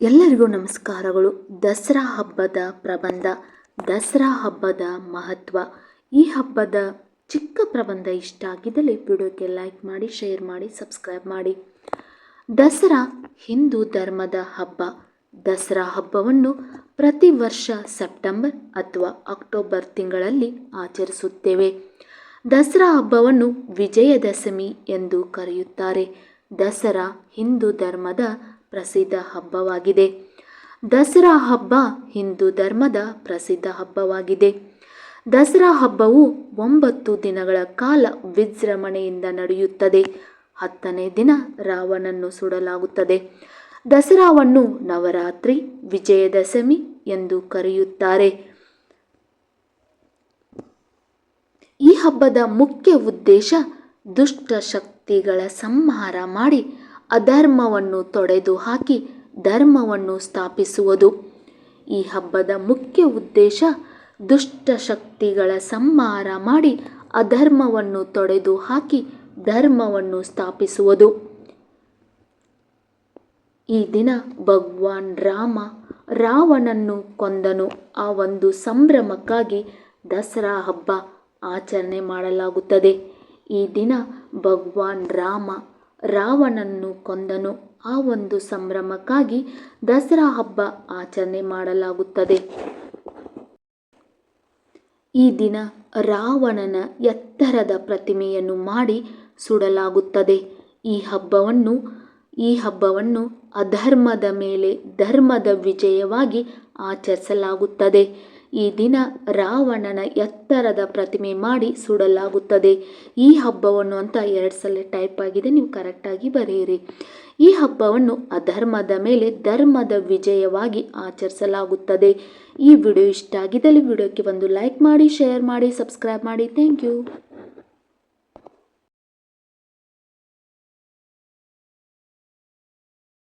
ಎಲ್ಲರಿಗೂ ನಮಸ್ಕಾರಗಳು. ದಸರಾ ಹಬ್ಬದ ಪ್ರಬಂಧ, ದಸರಾ ಹಬ್ಬದ ಮಹತ್ವ. ಈ ಹಬ್ಬದ ಚಿಕ್ಕ ಪ್ರಬಂಧ ಇಷ್ಟ ಆಗಿದ್ದಲ್ಲಿ ವಿಡಿಯೋಕ್ಕೆ ಲೈಕ್ ಮಾಡಿ, ಶೇರ್ ಮಾಡಿ, ಸಬ್ಸ್ಕ್ರೈಬ್ ಮಾಡಿ. ದಸರಾ ಹಿಂದೂ ಧರ್ಮದ ಹಬ್ಬ. ದಸರಾ ಹಬ್ಬವನ್ನು ಪ್ರತಿ ವರ್ಷ ಸೆಪ್ಟೆಂಬರ್ ಅಥವಾ ಅಕ್ಟೋಬರ್ ತಿಂಗಳಲ್ಲಿ ಆಚರಿಸುತ್ತೇವೆ. ದಸರಾ ಹಬ್ಬವನ್ನು ವಿಜಯದಶಮಿ ಎಂದು ಕರೆಯುತ್ತಾರೆ. ದಸರಾ ಹಿಂದೂ ಧರ್ಮದ ಪ್ರಸಿದ್ಧ ಹಬ್ಬವಾಗಿದೆ. ದಸರಾ ಹಬ್ಬ ಹಿಂದೂ ಧರ್ಮದ ಪ್ರಸಿದ್ಧ ಹಬ್ಬವಾಗಿದೆ. ದಸರಾ ಹಬ್ಬವು ಒಂಬತ್ತು ದಿನಗಳ ಕಾಲ ವಿಜೃಂಭಣೆಯಿಂದ ನಡೆಯುತ್ತದೆ. ಹತ್ತನೇ ದಿನ ರಾವಣನ್ನು ಸುಡಲಾಗುತ್ತದೆ. ದಸರಾವನ್ನು ನವರಾತ್ರಿ, ವಿಜಯದಶಮಿ ಎಂದು ಕರೆಯುತ್ತಾರೆ. ಈ ಹಬ್ಬದ ಮುಖ್ಯ ಉದ್ದೇಶ ದುಷ್ಟ ಶಕ್ತಿಗಳ ಸಂಹಾರ ಮಾಡಿ ಅಧರ್ಮವನ್ನು ತೊಡೆದು ಹಾಕಿ ಧರ್ಮವನ್ನು ಸ್ಥಾಪಿಸುವುದು. ಈ ಹಬ್ಬದ ಮುಖ್ಯ ಉದ್ದೇಶ ದುಷ್ಟ ಶಕ್ತಿಗಳ ಸಂಹಾರ ಮಾಡಿ ಅಧರ್ಮವನ್ನು ತೊಡೆದು ಹಾಕಿ ಧರ್ಮವನ್ನು ಸ್ಥಾಪಿಸುವುದು. ಈ ದಿನ ಭಗವಾನ್ ರಾಮ ರಾವಣನ್ನು ಕೊಂದನು. ಆ ಒಂದು ಸಂಭ್ರಮಕ್ಕಾಗಿ ದಸರಾ ಹಬ್ಬ ಆಚರಣೆ ಮಾಡಲಾಗುತ್ತದೆ. ಈ ದಿನ ಭಗವಾನ್ ರಾಮ ರಾವಣನ್ನು ಕೊಂದನು. ಆ ಒಂದು ಸಂಭ್ರಮಕ್ಕಾಗಿ ದಸರಾ ಹಬ್ಬ ಆಚರಣೆ ಮಾಡಲಾಗುತ್ತದೆ. ಈ ದಿನ ರಾವಣನ ಎತ್ತರದ ಪ್ರತಿಮೆಯನ್ನು ಮಾಡಿ ಸುಡಲಾಗುತ್ತದೆ. ಈ ಹಬ್ಬವನ್ನು ಈ ಹಬ್ಬವನ್ನು ಅಧರ್ಮದ ಮೇಲೆ ಧರ್ಮದ ವಿಜಯವಾಗಿ ಆಚರಿಸಲಾಗುತ್ತದೆ. ಈ ದಿನ ರಾವಣನ ಎತ್ತರದ ಪ್ರತಿಮೆ ಮಾಡಿ ಸುಡಲಾಗುತ್ತದೆ. ಈ ಹಬ್ಬವನ್ನು ಅಂತ ಎರಡು ಸಲ ಟೈಪ್ ಆಗಿದೆ, ನೀವು ಕರೆಕ್ಟಾಗಿ ಬರೆಯಿರಿ. ಈ ಹಬ್ಬವನ್ನು ಅಧರ್ಮದ ಮೇಲೆ ಧರ್ಮದ ವಿಜಯವಾಗಿ ಆಚರಿಸಲಾಗುತ್ತದೆ. ಈ ವಿಡಿಯೋ ಇಷ್ಟ ಆಗಿದ್ದಲ್ಲಿ ವಿಡಿಯೋಕ್ಕೆ ಒಂದು ಲೈಕ್ ಮಾಡಿ ಶೇರ್ ಮಾಡಿ ಸಬ್ಸ್ಕ್ರೈಬ್ ಮಾಡಿ. Thank you